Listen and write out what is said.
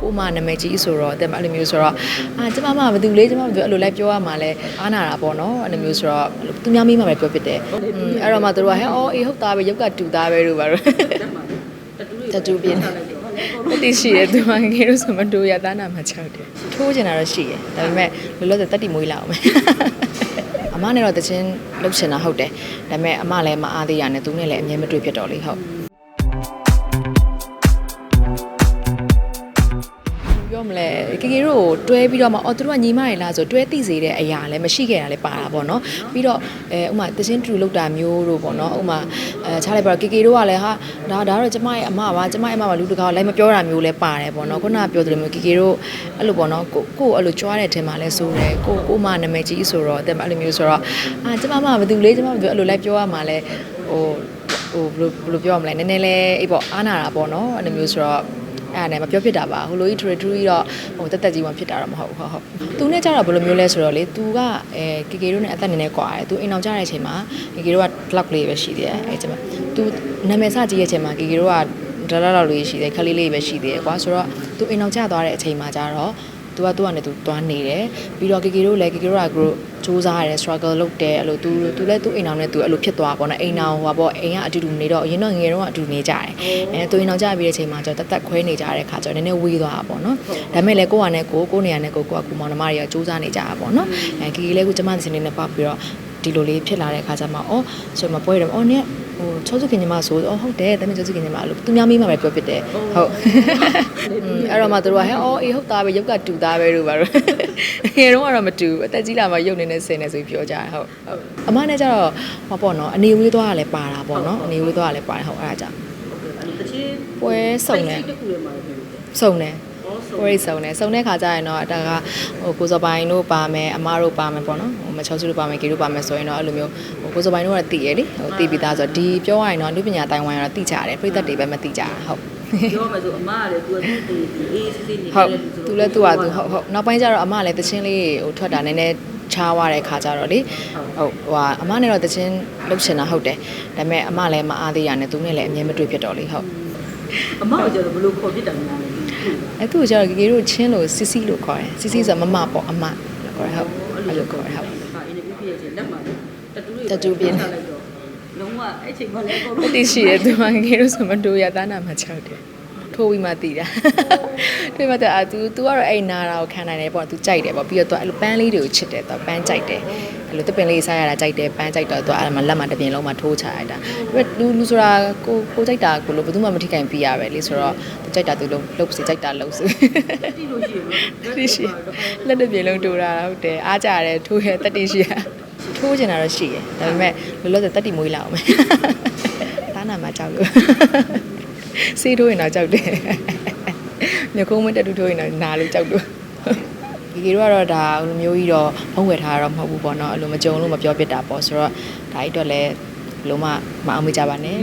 ကိုမနာမည်ကြီးဆိုတော့တဲ့အဲ့လိုမျိုးဆိုတော့အာကျမမဘာတူလဲကျမဘာတူအဲ့လိုလိုက်ပြောရမှာလဲအားနာတာပေါ့နော်အဲ့လိုမျိုးဆိုတော့သူများမိမှပဲပြောဖြစ်တယ်อืมအဲ့တော့မှသူတို့ကဟဲ့အော်အေးဟုတ်သားပဲရုပ်ကတူသားပဲလို့ပါတော့တတူပြင်းတတိရှိတယ်သူကငယ်လို့ဆိုမတူရသားနာမှာချောက်တယ်ထိုးချင်တာတော့ရှိတယ်ဒါပေမဲ့လောလောဆယ်တက်တီမွေးလာအောင်မယ်အမနဲ့တော့တချင်းလှုပ်ချင်တာဟုတ်တယ်ဒါပေမဲ့အမလည်းမအားသေးရနဲ့သူနဲ့လည်းအမြဲမတွေ့ဖြစ်တော့လေဟုတ် ပြောမလဲကေကေတို့ကိုတွဲပြီးတော့မှအော်သူတို့ကညီမတွေလားဆိုတွဲသိစေတဲ့အရာလည်းမရှိခဲ့တာလည်းပါတာပေါ့နော်ပြီးတော့အဲဥမာတချင်းတူလောက်တာမျိုးတို့ပေါ့နော်ဥမာအဲခြားလိုက်ပါတော့ကေကေတို့ကလည်းဟာဒါဒါတော့ကျမရဲ့အမပါကျမရဲ့အမပါလူတကာလိုက်မပြောတာမျိုးလည်းပါတယ်ပေါ့နော်ခုနကပြောသလိုမျိုးကေကေတို့အဲ့လိုပေါ့နော်ကိုကိုအဲ့လိုကြွားတဲ့အထင်မှာလည်းစိုးတယ်ကိုကိုမနာမည်ကြီးဆိုတော့တဲ့အဲ့လိုမျိုးဆိုတော့အာကျမမဘာတူလဲကျမဘာတူအဲ့လိုလိုက်ပြောရမှာလဲဟိုဟိုဘယ်လိုဘယ်လိုပြောရမလဲနည်းနည်းလေးအေးပေါ့အားနာတာပေါ့နော်အဲ့လိုမျိုးဆိုတော့ အဲ့ဒါနဲ့မပြောဖြစ်တာပါဟိုလိုကြီး trade ကြီးတော့ဟိုတက်တက်ကြီးမှဖြစ်တာတော့မဟုတ်ဘူးဟုတ်ဟုတ်သူနဲ့ကြတော့ဘယ်လိုမျိုးလဲဆိုတော့လေသူကအဲကေကေတို့နဲ့အသက်နည်းနည်းကွာတယ်သူအိမ်အောင်ကြတဲ့အချိန်မှာကေကေတို့က block လေးပဲရှိသေးတယ်အဲချိန်မှာသူနာမည်စကြည့်ရဲ့အချိန်မှာကေကေတို့ကဒလာလောက်လေးရှိတယ်ခလေးလေးပဲရှိသေးတယ်ကွာဆိုတော့သူအိမ်အောင်ကြသွားတဲ့အချိန်မှာကြတော့ သူကသူကနေသူသွားနေတယ်ပြီးတော့ကေကေတို့လည်းကေကေတို့က group စူးစမ်းရတယ် struggle လုပ်တယ်အဲ့လိုသူသူလည်းသူအိမ်အောင်နဲ့သူအဲ့လိုဖြစ်သွားပေါ့နော်အိမ်အောင်ဟိုပါပေါ့အိမ်ကအတူတူနေတော့အရင်တော့ငယ်တော့အတူနေကြတယ်အဲသူအိမ်အောင်ကြပြီးတဲ့အချိန်မှာကျတော့တက်တက်ခွဲနေကြတဲ့ခါကျတော့နည်းနည်းဝေးသွားတာပေါ့နော်ဒါပေမဲ့လည်းကိုကနဲ့ကိုကိုနေရာနဲ့ကိုကိုကကူမောင်နှမတွေကစူးစမ်းနေကြတာပေါ့နော်အဲကေကေလည်းကိုကျမသစင်းနေနဲ့ပတ်ပြီးတော့ ဒီလိုလေးဖြစ်လာတဲ့ခါကျမှအော်ဆိုမှပွဲတယ်အော်နင်ဟိုချောစုခင်ညီမဆိုအော်ဟုတ်တယ်တမင်ချောစုခင်ညီမလို့သူများမိမှပဲပြောဖြစ်တယ်ဟုတ်အဲ့တော့မှသူတို့ကဟဲ့အော်အေးဟုတ်သားပဲရုပ်ကတူသားပဲလို့ပါတော့ငယ်တော့ကတော့မတူအသက်ကြီးလာမှရုပ်နေနဲ့ဆင်းနေဆိုပြီးပြောကြတယ်ဟုတ်ဟုတ်အမနဲ့ကျတော့ဟောပေါ့နော်အနေဝေးသွားရလဲပါတာပေါ့နော်အနေဝေးသွားရလဲပါတယ်ဟုတ်အဲ့ဒါကြောင့်တချင်းပွဲစုံတယ်တခုလည်းမှာဖြစ်လို့စုံတယ် ပွဲရိတ်စုံတယ်စုံတဲ့ခါကျရင်တော့ဒါကဟိုကိုစောပိုင်းတို့ပါမယ်အမားတို့ပါမယ်ပေါ့နော်ဟိုမချောစုတို့ပါမယ်ကေတို့ပါမယ်ဆိုရင်တော့အဲ့လိုမျိုးဟိုကိုစောပိုင်းတို့ကတည်ရလေဟိုတည်ပြီးသားဆိုတော့ဒီပြောရရင်တော့လူပညာတိုင်ဝမ်ကတော့တည်ကြတယ်ပြိသက်တွေပဲမတည်ကြတာဟုတ်ပြောမယ်ဆိုအမကလည်းသူကသူ့တည်တည်အေးစစ်စစ်နေဟုတ်သူလည်းသူ့ဟာသူဟုတ်ဟုတ်နောက်ပိုင်းကျတော့အမလည်းတချင်းလေးဟိုထွက်တာနည်းနည်းချားသွားတဲ့ခါကျတော့လေဟုတ်ဟိုဟာအမနဲ့တော့တချင်းလှုပ်ချင်တာဟုတ်တယ်ဒါပေမဲ့အမလည်းမအားသေးရနဲ့သူနဲ့လည်းအမြဲမတွေ့ဖြစ်တော့လေဟုတ်အမကကျတော့ဘလို့ခေါ်ပြတယ်များလဲ အဲ့သူကျတော့ကေကေတို့ချင်းလို့စီစီလို့ခေါ်တယ်စီစီဆိုမမပေါ့အမလို့ခေါ်တယ်ဟုတ်အဲ့လိုခေါ်တယ်ဟုတ်ဟာအင်းပြည့်ရဲ့လက်မှာတတူလေးတတူပြင်းထားလိုက်တော့လုံးဝအဲ့ချိန်မှာလည်းအကုန်တလုံးတိရှိတယ်သူကငယ်လို့ဆိုမတူရသားနာမှာချောက်တယ် ထိုးပြီးမှတည်တာတွေ့မှတော့အာ तू तू ကတော့အဲ့နာတာကိုခံနိုင်တယ်ပေါ့ तू ကြိုက်တယ်ပေါ့ပြီးတော့ तू အဲ့လိုပန်းလေးတွေကိုချစ်တယ် तू ပန်းကြိုက်တယ်အဲ့လိုတပင်လေးစားရတာကြိုက်တယ်ပန်းကြိုက်တော့ तू အဲ့မှာလက်မှာတပင်လုံးမှာထိုးချရတာဒါပေမဲ့လူလူဆိုတာကိုကိုကြိုက်တာကိုလို့ဘယ်သူမှမထိခိုင်ပြရပဲလေဆိုတော့ तू ကြိုက်တာ तू လုံးလုံးစီကြိုက်တာလုံးစီ တိလို့ရှိရင် တိရှိလက်တပြေလုံးတူတာဟုတ်တယ်အားကြတယ်ထိုးရတတိရှိရထိုးချင်တာတော့ရှိတယ်ဒါပေမဲ့လောလောဆယ်တတိမွေးလာအောင်မ စေးထိုးရင်တော့ကြောက်တယ်မြကုံးမတက်တူထိုးရင်တော့နာလို့ကြောက်လို့ဒီကေတော့ကတော့ဒါလိုမျိုးကြီးတော့ဖုံးဝယ်ထားတာတော့မဟုတ်ဘူးပေါ့နော်အဲ့လိုမကြုံလို့မပြောပြတာပေါ့ဆိုတော့ဒါကြီးတော့လည်းဘယ်လုံးမမအောင်မကြပါနဲ့